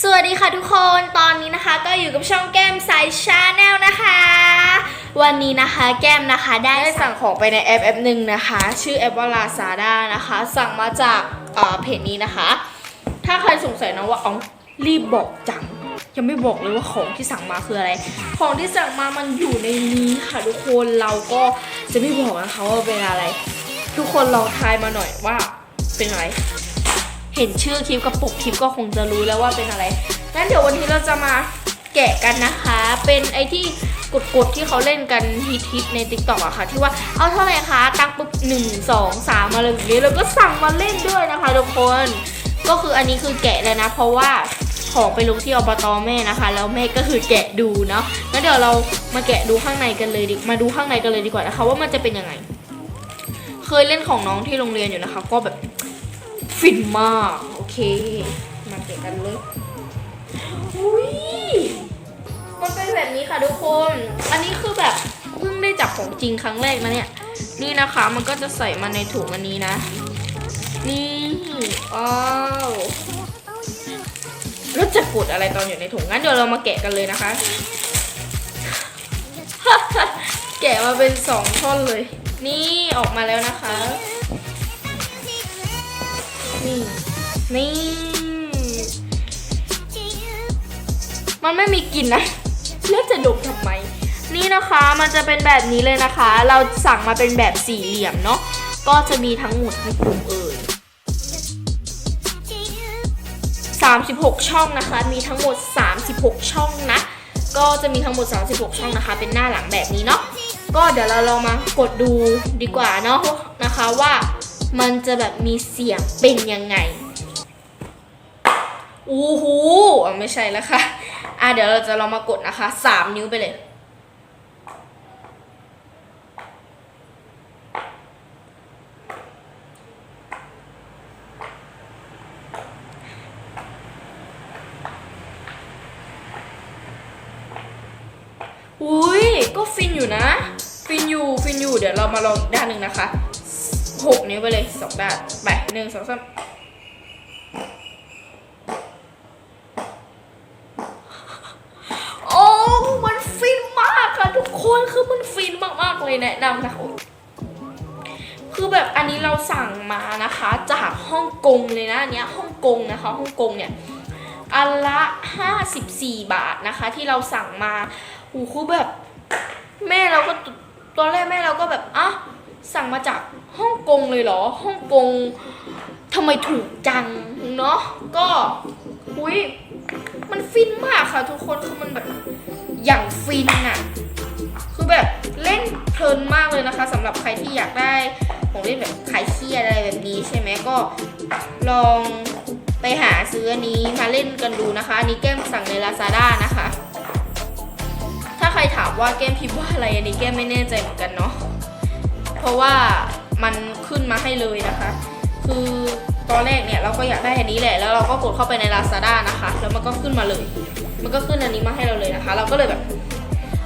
สวัสดีค่ะทุกคนตอนนี้นะคะก็อยู่กับช่องแก้มสายชาแนลนะคะ วันนี้นะคะแก้มนะคะได้ได้สั่งของไปในแอปแอปหนึ่งนะคะ ชื่อแอปว่า Lazada นะคะ สั่งมาจากเพจนี้นะคะ ถ้าใครสงสัยนะว่าอ๋อรีบบอกจัง ยังไม่บอกเลยว่าของที่สั่งมาคืออะไร ของที่สั่งมามันอยู่ในนี้ค่ะทุกคนเราก็จะไม่บอกนะคะว่าเป็นอะไร ทุกคนลองทายมาหน่อยว่าเป็นอะไร เห็นชื่อคลิปกับปกคลิปก็คงจะรู้แล้วว่าเป็นอะไร งั้นเดี๋ยววันนี้เราจะมาแกะกันนะคะ เป็นไอที่กดๆที่เขาเล่นกันฮิตๆใน t ิ k t o k อกอะค่ะ ที่ว่าเอาเท่าไหร่คะ ตั้งปุ๊บหนึ่งสองสามมาเลยแบบนี้แล้วก็สั่งมาเล่นด้วยนะคะทุกคน ก็คืออันนี้คือแกะแล้วนะ เพราะว่าของไปลงที่อบตแม่นะคะ แล้วแม่ก็คือแกะดูเนาะงั้นเดี๋ยวเรามาแกะดูข้างในกันเลยดิมาดูข้างในกันเลยดีกว่านะคะ ว่ามันจะเป็นยังไง เคยเล่นของน้องที่โรงเรียนอยู่นะคะ ก็แบบ ฟินมาก โอเค มาเก็บกันเลยอุ้ยมันเป็นแบบนี้ค่ะทุกคน อันนี้คือแบบเพิ่งได้จับของจริงครั้งแรกนะเนี่ย นี่นะคะมันก็จะใส่มาในถุงอันนี้นะ นี่อ้าวแล้วจะกดอะไรตอนอยู่ในถุงงั้นเดี๋ยวเรามาแกะกันเลยนะคะ แกะมาเป็นสองท่อนเลย นี่ออกมาแล้วนะคะ นี่ นี่ มันไม่มีกลิ่นนะแล้วจะดมทำไม นี่นะคะมันจะเป็นแบบนี้เลยนะคะ เราสั่งมาเป็นแบบสี่เหลี่ยมเนาะ ก็จะมีทั้งหมดในกลุ่มเอ่ย36 ช่องนะคะ มีทั้งหมด 36 ช่องนะ ก็จะมีทั้งหมด 36 ช่องนะคะ เป็นหน้าหลังแบบนี้เนาะ ก็เดี๋ยวเราลองมากดดูดีกว่าเนาะนะคะว่า มันจะแบบมีเสียงเป็นยังไงอู้หูอะไม่ใช่แล้วค่ะ อะเดี๋ยวเราจะลองมากดนะคะ3นิ้วไปเลยอุ้ยก็ฟินอยู่นะ ฟินอยู่ ฟินอยู่ เดี๋ยวเรามาลองอีกด้านหนึ่งนะคะ หกนิ้วไปเลยสองด้านไปหนึ่งสองสามโอ้มันฟินมากค่ะทุกคนคือมันฟินมากๆเลยแนะนำนะคะคือแบบอันนี้เราสั่งมานะคะ จากฮ่องกงเลยนะอันเนี้ยฮ่องกงนะคะฮ่องกงเนี่ยอันละ 54 บาทนะคะ ที่เราสั่งมาโอ้คือแบบ แม่เราก็ตอนแรกแม่เราก็แบบอะสั่งมาจาก กงเลยเหรอฮ่องกงทำไมถูกจังเนาะก็อุ้ยมันฟินมากค่ะทุกคนคือมันแบบอย่างฟินอะคือแบบเล่นเพลินมากเลยนะคะสำหรับใครที่อยากได้ของเล่นแบบคลายเครียดอะไรแบบนี้ใช่ไหมก็ลองไปหาซื้ออันนี้มาเล่นกันดูนะคะ อันนี้แก้มสั่งใน Lazada นะคะ ถ้าใครถามว่าแก้มพิมพ์ว่าอะไรอันนี้แก้มไม่แน่ใจเหมือนกันเนาะเพราะว่า มันขึ้นมาให้เลยนะคะ คือตอนแรกเนี่ยเราก็อยากได้อันนี้แหละ แล้วเราก็กดเข้าไปใน Lazada นะคะ แล้วมันก็ขึ้นมาเลย มันก็ขึ้นอันนี้มาให้เราเลยนะคะ เราก็เลยแบบ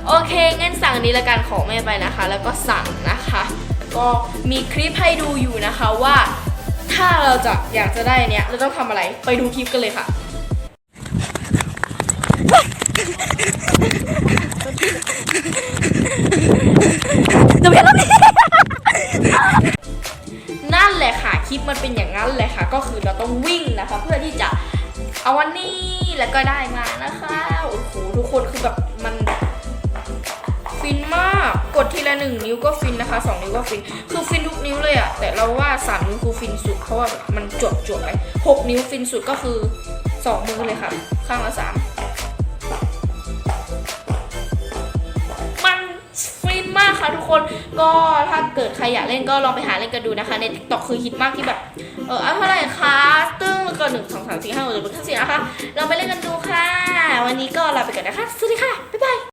โอเคงั้นสั่งอันนี้ละกันของแม่ไปนะคะ แล้วก็สั่งนะคะ ก็มีคลิปให้ดูอยู่นะคะว่าถ้าเราจะอยากจะได้นเนี้ยเราต้องทำอะไรไปดูคลิปกันเลยค่ะ แล้วก็ได้มานะคะโอ้โหทุกคนคือแบบมันฟินมากกดทีละหนึ่งนิ้วก็ฟินนะคะสองนิ้วก็ฟิน คือฟินทุกนิ้วเลยอะแต่เราว่าสามนิ้วคือฟินสุดเพราะว่ามันจวบจวบไปหกนิ้วฟินสุดก็คือสองมือเลยค่ะ ข้างละสาม ค่ะทุกคนก็ถ้าเกิดใครอยากเล่นก็ลองไปหาเล่นกันดูนะคะ ใน TikTok คือฮิตมากที่แบบเออเอาเท่าไหร่คะตึ้งแล้วก็หนึ่งสองสามสี่ห้าหกเจ็ดแปดเก้าสิบนะคะเราไปเล่นกันดูค่ะ วันนี้ก็ลาไปก่อนนะคะสวัสดีค่ะบ๊ายบาย